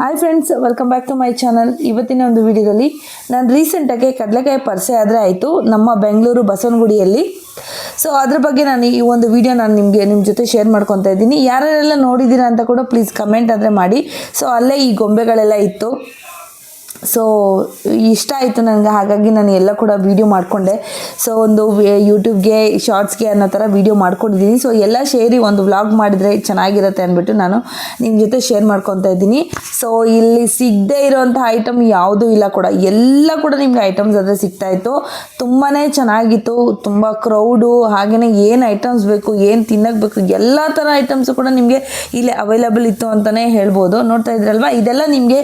Hi friends welcome back to my channel ಇವತ್ತಿನ ಒಂದು ವಿಡಿಯೋದಲ್ಲಿ ನಾನು ರೀಸೆಂಟಾಗಿ ಕಡಲೆಕಾಯಿ ಪರಿಸೆ ಆದರೆ ಆಯಿತು, ನಮ್ಮ ಬೆಂಗಳೂರು ಬಸವನಗುಡಿಯಲ್ಲಿ. ಸೊ ಅದ್ರ ಬಗ್ಗೆ ನಾನು ಈ ಒಂದು ವಿಡಿಯೋ ನಾನು ನಿಮಗೆ ನಿಮ್ಮ ಜೊತೆ ಶೇರ್ ಮಾಡ್ಕೊತಾ ಇದ್ದೀನಿ. ಯಾರೆಲ್ಲ ನೋಡಿದ್ದೀರಾ ಅಂತ ಕೂಡ ಪ್ಲೀಸ್ ಕಮೆಂಟ್ ಆದರೆ ಮಾಡಿ. ಸೊ ಅಲ್ಲೇ ಈ ಗೊಂಬೆಗಳೆಲ್ಲ ಇತ್ತು. ಸೊ ಇಷ್ಟ ಆಯಿತು ನನಗೆ ಹಾಗಾಗಿ ನಾನು ಎಲ್ಲ ಕೂಡ ವೀಡಿಯೋ ಮಾಡಿಕೊಂಡೆ. ಸೊ ಒಂದು ಯೂಟ್ಯೂಬ್ಗೆ ಶಾರ್ಟ್ಸ್ಗೆ ಅನ್ನೋ ಥರ ವೀಡಿಯೋ ಮಾಡ್ಕೊಂಡಿದ್ದೀನಿ. ಸೊ ಎಲ್ಲ ಸೇರಿ ಒಂದು ವ್ಲಾಗ್ ಮಾಡಿದರೆ ಚೆನ್ನಾಗಿರುತ್ತೆ ಅಂದ್ಬಿಟ್ಟು ನಾನು ನಿಮ್ಮ ಜೊತೆ ಶೇರ್ ಮಾಡ್ಕೊತಾ ಇದ್ದೀನಿ. ಸೊ ಇಲ್ಲಿ ಸಿಗದೇ ಇರೋವಂಥ ಐಟಮ್ ಯಾವುದೂ ಇಲ್ಲ ಕೂಡ. ಎಲ್ಲ ಕೂಡ ನಿಮಗೆ ಐಟಮ್ಸ್ ಆದರೆ ಸಿಗ್ತಾಯಿತ್ತು ತುಂಬಾ ಚೆನ್ನಾಗಿತ್ತು. ತುಂಬ ಕ್ರೌಡು ಹಾಗೆಯೇ ಏನು ಐಟಮ್ಸ್ ಬೇಕು, ಏನು ತಿನ್ನಕ್ಕೆ ಬೇಕು, ಎಲ್ಲ ಥರ ಐಟಮ್ಸು ಕೂಡ ನಿಮಗೆ ಇಲ್ಲಿ ಅವೈಲಬಲ್ ಇತ್ತು ಅಂತಲೇ ಹೇಳ್ಬೋದು. ನೋಡ್ತಾ ಇದ್ರಲ್ವ? ಇದೆಲ್ಲ ನಿಮಗೆ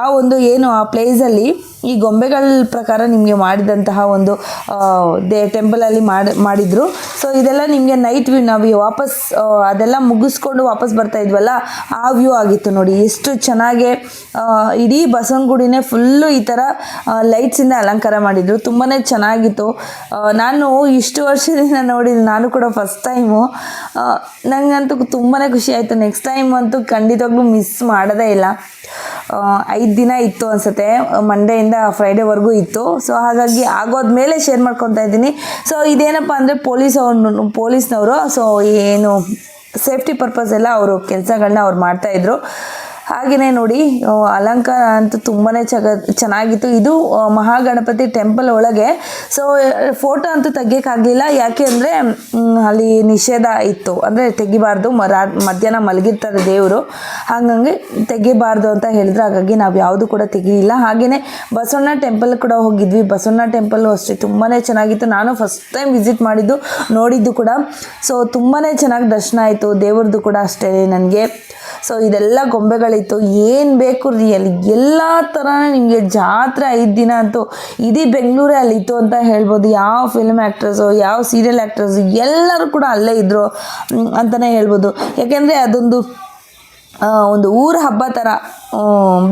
ಆ ಒಂದು ಏನು ಆ ಪ್ಲೇಸಲ್ಲಿ ಈ ಗೊಂಬೆಗಳ ಪ್ರಕಾರ ನಿಮಗೆ ಮಾಡಿದಂತಹ ಒಂದು ದೇ ಟೆಂಪಲಲ್ಲಿ ಮಾಡಿ, ಮಾಡಿದರು. ಸೊ ಇದೆಲ್ಲ ನಿಮಗೆ ನೈಟ್ ವ್ಯೂ ನಾವು ವಾಪಸ್ ಅದೆಲ್ಲ ಮುಗಿಸ್ಕೊಂಡು ವಾಪಸ್ ಬರ್ತಾ ಇದ್ವಲ್ಲ, ಆ ವ್ಯೂ ಆಗಿತ್ತು ನೋಡಿ. ಎಷ್ಟು ಚೆನ್ನಾಗೆ ಇಡೀ ಬಸವನಗುಡಿನೇ ಫುಲ್ಲು ಈ ಥರ ಲೈಟ್ಸಿಂದ ಅಲಂಕಾರ ಮಾಡಿದರು. ತುಂಬಾ ಚೆನ್ನಾಗಿತ್ತು. ನಾನು ಇಷ್ಟು ವರ್ಷದಿಂದ ನೋಡಿದ್ದು, ನಾನು ಕೂಡ ಫಸ್ಟ್ ಟೈಮು ನನಗಂತೂ ತುಂಬಾ ಖುಷಿ ಆಯಿತು. ನೆಕ್ಸ್ಟ್ ಟೈಮ್ ಅಂತೂ ಖಂಡಿತವಾಗ್ಲೂ ಮಿಸ್ ಮಾಡೋದೇ ಇಲ್ಲ. ಐದು ದಿನ ಇತ್ತು ಅನಿಸುತ್ತೆ. ಮಂಡೆಯಿಂದ ಫ್ರೈಡೇವರೆಗೂ ಇತ್ತು. ಸೊ ಹಾಗಾಗಿ ಆಗೋದ್ಮೇಲೆ ಶೇರ್ ಮಾಡ್ಕೊತಾ ಇದ್ದೀನಿ. ಸೊ ಇದೇನಪ್ಪ ಅಂದರೆ ಪೊಲೀಸ್ ಅವ್ರು ಪೊಲೀಸ್ನವರು ಸೊ ಏನು ಸೇಫ್ಟಿ ಪರ್ಪಸ್ ಎಲ್ಲ ಅವರು ಕೆಲಸಗಳನ್ನ ಅವ್ರು ಮಾಡ್ತಾಯಿದ್ರು ಹಾಗೆಯೇ ನೋಡಿ ಅಲಂಕಾರ ಅಂತೂ ತುಂಬಾ ಚಗ, ಚೆನ್ನಾಗಿತ್ತು. ಇದು ಮಹಾಗಣಪತಿ ಟೆಂಪಲ್ ಒಳಗೆ. ಸೊ ಫೋಟೋ ಅಂತೂ ತೆಗಿಯೋಕ್ಕಾಗಲಿಲ್ಲ. ಯಾಕೆ ಅಂದರೆ ಅಲ್ಲಿ ನಿಷೇಧ ಇತ್ತು. ಅಂದರೆ ತೆಗಿಬಾರ್ದು. ಮ ರಾ ಮಧ್ಯಾಹ್ನ ಮಲಗಿರ್ತಾರೆ ದೇವರು. ಹಾಗಾಗಿ ತೆಗಿಬಾರ್ದು ಅಂತ ಹೇಳಿದ್ರು. ಹಾಗಾಗಿ ನಾವು ಯಾವುದು ಕೂಡ ತೆಗಿಲಿಲ್ಲ. ಹಾಗೆಯೇ ಬಸವಣ್ಣ ಟೆಂಪಲ್ ಕೂಡ ಹೋಗಿದ್ವಿ. ಬಸವಣ್ಣ ಟೆಂಪಲ್ಲು ಅಷ್ಟೇ ತುಂಬಾ ಚೆನ್ನಾಗಿತ್ತು. ನಾನು ಫಸ್ಟ್ ಟೈಮ್ ವಿಸಿಟ್ ಮಾಡಿದ್ದು, ನೋಡಿದ್ದು ಕೂಡ. ಸೊ ತುಂಬಾ ಚೆನ್ನಾಗಿ ದರ್ಶನ ಆಯಿತು. ದೇವ್ರದ್ದು ಕೂಡ ಅಷ್ಟೇ ನನಗೆ. ಸೊ ಇದೆಲ್ಲ ಗೊಂಬೆಗಳಿತ್ತು. ಏನು ಬೇಕು ರಿಯಲಿ ಎಲ್ಲ ಥರ ನಿಮಗೆ ಜಾತ್ರೆ ಐದು ದಿನ ಅಂತೂ ಇಡೀ ಬೆಂಗಳೂರೇ ಅಲ್ಲಿತ್ತು ಅಂತ ಹೇಳ್ಬೋದು. ಯಾವ ಫಿಲ್ಮ್ ಆ್ಯಕ್ಟ್ರಸ್ಸು ಯಾವ ಸೀರಿಯಲ್ ಆ್ಯಕ್ಟ್ರಸ್ಸು ಎಲ್ಲರೂ ಕೂಡ ಅಲ್ಲೇ ಇದ್ದರು ಅಂತಲೇ ಹೇಳ್ಬೋದು. ಯಾಕೆಂದರೆ ಅದೊಂದು ಒಂದು ಊರ ಹಬ್ಬ ಥರ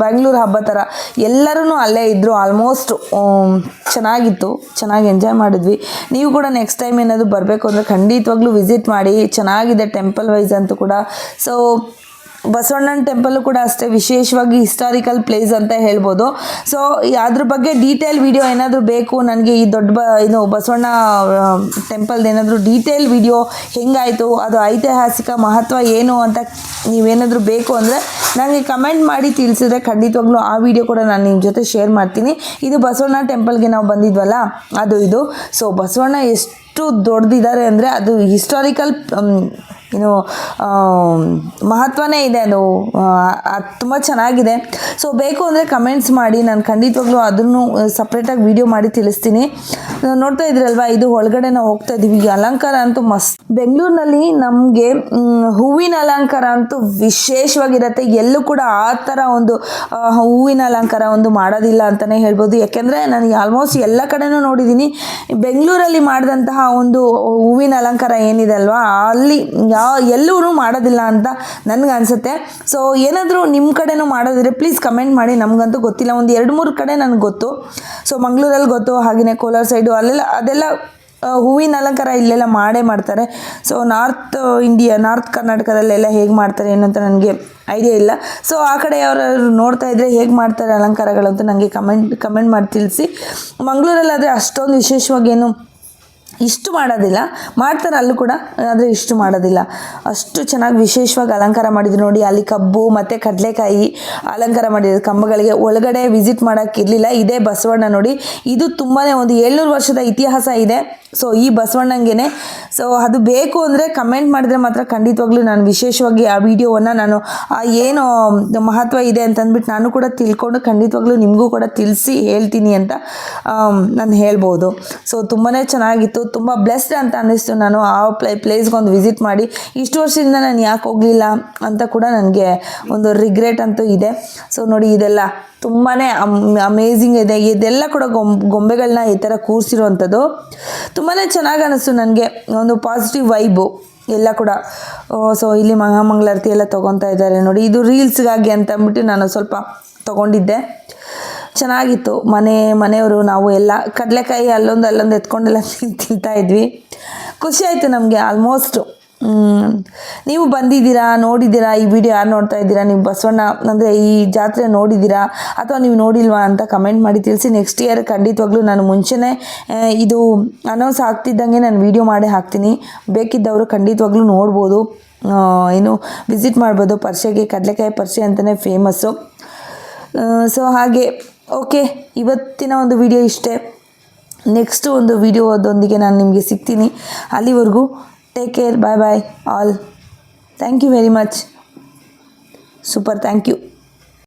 ಬೆಂಗಳೂರು ಹಬ್ಬ ಥರ ಎಲ್ಲರೂ ಅಲ್ಲೇ ಇದ್ದರು ಆಲ್ಮೋಸ್ಟ್ ಚೆನ್ನಾಗಿತ್ತು. ಚೆನ್ನಾಗಿ ಎಂಜಾಯ್ ಮಾಡಿದ್ವಿ. ನೀವು ಕೂಡ ನೆಕ್ಸ್ಟ್ ಟೈಮ್ ಏನಾದರೂ ಬರಬೇಕು ಅಂದರೆ ಖಂಡಿತವಾಗ್ಲೂ ವಿಸಿಟ್ ಮಾಡಿ. ಚೆನ್ನಾಗಿದೆ ಟೆಂಪಲ್ ವೈಸ್ ಅಂತೂ ಕೂಡ. ಸೊ ಬಸವಣ್ಣನ ಟೆಂಪಲ್ಲು ಕೂಡ ಅಷ್ಟೇ ವಿಶೇಷವಾಗಿ ಹಿಸ್ಟಾರಿಕಲ್ ಪ್ಲೇಸ್ ಅಂತ ಹೇಳ್ಬೋದು. ಸೊ ಅದ್ರ ಬಗ್ಗೆ ಡೀಟೇಲ್ ವಿಡಿಯೋ ಏನಾದರೂ ಬೇಕು, ನನಗೆ ಈ ದೊಡ್ಡ ಬ, ಇದು ಬಸವಣ್ಣ ಟೆಂಪಲ್ದು ಏನಾದರೂ ಡೀಟೇಲ್ ವಿಡಿಯೋ ಹೆಂಗಾಯಿತು, ಅದು ಐತಿಹಾಸಿಕ ಮಹತ್ವ ಏನು ಅಂತ ನೀವೇನಾದರೂ ಬೇಕು ಅಂದರೆ ನನಗೆ ಕಮೆಂಟ್ ಮಾಡಿ ತಿಳಿಸಿದ್ರೆ ಖಂಡಿತವಾಗ್ಲೂ ಆ ವಿಡಿಯೋ ಕೂಡ ನಾನು ನಿಮ್ಮ ಜೊತೆ ಶೇರ್ ಮಾಡ್ತೀನಿ. ಇದು ಬಸವಣ್ಣ ಟೆಂಪಲ್ಗೆ ನಾವು ಬಂದಿದ್ವಲ್ಲ, ಅದು ಇದು. ಸೊ ಬಸವಣ್ಣ ಎಷ್ಟು ದೊಡ್ಡದಿದ್ದಾರೆ ಅಂದರೆ ಅದು ಹಿಸ್ಟಾರಿಕಲ್ ಏನು ಮಹತ್ವನೇ ಇದೆ ಅದು. ಅದು ತುಂಬ ಚೆನ್ನಾಗಿದೆ. ಸೊ ಬೇಕು ಅಂದರೆ ಕಮೆಂಟ್ಸ್ ಮಾಡಿ. ನಾನು ಖಂಡಿತವಾಗ್ಲೂ ಅದನ್ನು ಸಪ್ರೇಟಾಗಿ ವಿಡಿಯೋ ಮಾಡಿ ತಿಳಿಸ್ತೀನಿ. ನೋಡ್ತಾ ಇದ್ರಲ್ವಾ, ಇದು ಒಳಗಡೆ ನಾವು ಹೋಗ್ತಾ ಇದ್ದೀವಿ ಈ ಅಲಂಕಾರ ಅಂತೂ ಮಸ್ತ್. ಬೆಂಗಳೂರಿನಲ್ಲಿ ನಮಗೆ ಹೂವಿನ ಅಲಂಕಾರ ಅಂತೂ ವಿಶೇಷವಾಗಿರುತ್ತೆ. ಎಲ್ಲೂ ಕೂಡ ಆ ಥರ ಒಂದು ಹೂವಿನ ಅಲಂಕಾರ ಒಂದು ಮಾಡೋದಿಲ್ಲ ಅಂತಲೇ ಹೇಳ್ಬೋದು. ಯಾಕೆಂದರೆ ನನಗೆ ಆಲ್ಮೋಸ್ಟ್ ಎಲ್ಲ ಕಡೆನೂ ನೋಡಿದ್ದೀನಿ. ಬೆಂಗಳೂರಲ್ಲಿ ಮಾಡಿದಂತಹ ಒಂದು ಹೂವಿನ ಅಲಂಕಾರ ಏನಿದೆ ಅಲ್ವಾ, ಅಲ್ಲಿ ಯಾವ ಎಲ್ಲರೂ ಮಾಡೋದಿಲ್ಲ ಅಂತ ನನಗೆ ಅನಿಸುತ್ತೆ. ಸೊ ಏನಾದರೂ ನಿಮ್ಮ ಕಡೆನೂ ಮಾಡೋದಿದ್ರೆ ಪ್ಲೀಸ್ ಕಮೆಂಟ್ ಮಾಡಿ, ನಮಗಂತೂ ಗೊತ್ತಿಲ್ಲ. ಒಂದು ಎರಡು ಮೂರು ಕಡೆ ನನಗೆ ಗೊತ್ತು. ಸೊ ಮಂಗಳೂರಲ್ಲಿ ಗೊತ್ತು ಹಾಗೆಯೇ ಕೋಲಾರ ಸೈಡು ಅಲ್ಲೆಲ್ಲ, ಅದೆಲ್ಲ ಹೂವಿನ ಅಲಂಕಾರ ಇಲ್ಲೆಲ್ಲ ಮಾಡೇ ಮಾಡ್ತಾರೆ. ಸೊ ನಾರ್ತ್ ಇಂಡಿಯಾ, ನಾರ್ತ್ ಕರ್ನಾಟಕದಲ್ಲೆಲ್ಲ ಹೇಗೆ ಮಾಡ್ತಾರೆ ಏನು ಅಂತ ನನಗೆ ಐಡಿಯಾ ಇಲ್ಲ. ಸೊ ಆ ಕಡೆ ಅವರು ನೋಡ್ತಾ ಇದ್ದರೆ ಹೇಗೆ ಮಾಡ್ತಾರೆ ಅಲಂಕಾರಗಳು ಅಂತ ನನಗೆ ಕಮೆಂಟ್ ಕಮೆಂಟ್ ಮಾಡಿ ತಿಳಿಸಿ. ಮಂಗಳೂರಲ್ಲಾದರೆ ಅಷ್ಟೊಂದು ವಿಶೇಷವಾಗಿ ಏನು ಇಷ್ಟು ಮಾಡೋದಿಲ್ಲ. ಮಾಡ್ತಾರೆ ಅಲ್ಲೂ ಕೂಡ, ಆದರೆ ಇಷ್ಟು ಮಾಡೋದಿಲ್ಲ. ಅಷ್ಟು ಚೆನ್ನಾಗಿ ವಿಶೇಷವಾಗಿ ಅಲಂಕಾರ ಮಾಡಿದ್ರು ನೋಡಿ, ಅಲ್ಲಿ ಕಬ್ಬು, ಮತ್ತು ಕಡಲೆಕಾಯಿ ಅಲಂಕಾರ ಮಾಡಿದ್ರು. ಕಂಬಗಳಿಗೆ ಒಳಗಡೆ ವಿಸಿಟ್ ಮಾಡೋಕ್ಕಿರಲಿಲ್ಲ ಇದೇ ಬಸವಣ್ಣ ನೋಡಿ. ಇದು ತುಂಬಾ ಒಂದು ಏಳ್ನೂರು ವರ್ಷದ ಇತಿಹಾಸ ಇದೆ. ಸೊ ಈ ಬಸವಣ್ಣಂಗೆ ಸೊ ಅದು ಬೇಕು ಅಂದರೆ ಕಮೆಂಟ್ ಮಾಡಿದ್ರೆ ಮಾತ್ರ ಖಂಡಿತವಾಗ್ಲೂ ನಾನು ವಿಶೇಷವಾಗಿ ಆ ವಿಡಿಯೋವನ್ನು ನಾನು, ಆ ಏನು ಮಹತ್ವ ಇದೆ ಅಂತಂದ್ಬಿಟ್ಟು ನಾನು ಕೂಡ ತಿಳ್ಕೊಂಡು ಖಂಡಿತವಾಗ್ಲೂ ನಿಮಗೂ ಕೂಡ ತಿಳಿಸಿ ಹೇಳ್ತೀನಿ ಅಂತ ನಾನು ಹೇಳ್ಬೋದು. ಸೊ ತುಂಬಾ ಚೆನ್ನಾಗಿತ್ತು. ತುಂಬ ಬ್ಲೆಸ್ಡ್ ಅಂತ ಅನ್ನಿಸ್ತು. ನಾನು ಆ ಪ್ಲೇ ಪ್ಲೇಸ್ಗೆ ಒಂದು ವಿಸಿಟ್ ಮಾಡಿ, ಇಷ್ಟು ವರ್ಷದಿಂದ ನಾನು ಯಾಕೆ ಹೋಗಲಿಲ್ಲ ಅಂತ ಕೂಡ ನನಗೆ ಒಂದು ರಿಗ್ರೆಟ್ ಅಂತೂ ಇದೆ. ಸೊ ನೋಡಿ ಇದೆಲ್ಲ ತುಂಬಾ ಅಮೇಝಿಂಗ್ ಇದೆ. ಇದೆಲ್ಲ ಕೂಡ ಗೊಂಬ ಗೊಂಬೆಗಳನ್ನ ಈ ಥರ ಕೂರಿಸಿರುವಂಥದ್ದು ತುಂಬಾ ಚೆನ್ನಾಗಿ ಅನ್ನಿಸ್ತು ನನಗೆ. ಒಂದು ಪಾಸಿಟಿವ್ ವೈಬು ಎಲ್ಲ ಕೂಡ. ಸೊ ಇಲ್ಲಿ ಮಹಾಮಂಗಳಾರತಿ ಎಲ್ಲ ತೊಗೊತಾ ಇದ್ದಾರೆ. ನೋಡಿ, ಇದು ರೀಲ್ಸ್ಗಾಗಿ ಅಂತ ಅಂದ್ಬಿಟ್ಟು ನಾನು ಸ್ವಲ್ಪ ತೊಗೊಂಡಿದ್ದೆ. ಚೆನ್ನಾಗಿತ್ತು. ಮನೆ, ಮನೆಯವರು ನಾವು ಎಲ್ಲ ಕಡಲೆಕಾಯಿ ಅಲ್ಲೊಂದು ಅಲ್ಲೊಂದು ಎತ್ಕೊಂಡೆಲ್ಲ ತಿಂತಾ ಇದ್ವಿ. ಖುಷಿ ಆಯಿತು ನಮಗೆ ಆಲ್ಮೋಸ್ಟ್ ನೀವು ಬಂದಿದ್ದೀರಾ, ನೋಡಿದ್ದೀರಾ ಈ ವಿಡಿಯೋ ಯಾರು ನೋಡ್ತಾ ಇದ್ದೀರಾ? ನೀವು ಬಸವಣ್ಣ, ಅಂದರೆ ಈ ಜಾತ್ರೆ ನೋಡಿದ್ದೀರಾ? ಅಥವಾ ನೀವು ನೋಡಿಲ್ವಾ ಅಂತ ಕಮೆಂಟ್ ಮಾಡಿ ತಿಳಿಸಿ. ನೆಕ್ಸ್ಟ್ ಇಯರ್ ಖಂಡಿತವಾಗ್ಲೂ ನಾನು ಮುಂಚೆನೇ ಇದು ಅನೌನ್ಸ್ ಆಗ್ತಿದ್ದಂಗೆ ನಾನು ವಿಡಿಯೋ ಮಾಡಿ ಹಾಕ್ತೀನಿ. ಬೇಕಿದ್ದವರು ಖಂಡಿತವಾಗ್ಲೂ ನೋಡ್ಬೋದು. ಏನು ವಿಸಿಟ್ ಮಾಡ್ಬೋದು. ಪರ್ಷೆಗೆ ಕಡಲೆಕಾಯಿ ಪರ್ಷೆ ಅಂತಲೇ ಫೇಮಸ್ಸು ಸೊ ಹಾಗೆ ಓಕೆ ಇವತ್ತಿನ ಒಂದು ವಿಡಿಯೋ ಇಷ್ಟೇ. ನೆಕ್ಸ್ಟ್ ಒಂದು ವಿಡಿಯೋದೊಂದಿಗೆ ನಾನು ನಿಮಗೆ ಸಿಗ್ತೀನಿ. ಅಲ್ಲಿವರೆಗೂ take care bye bye all thank you very much super thank you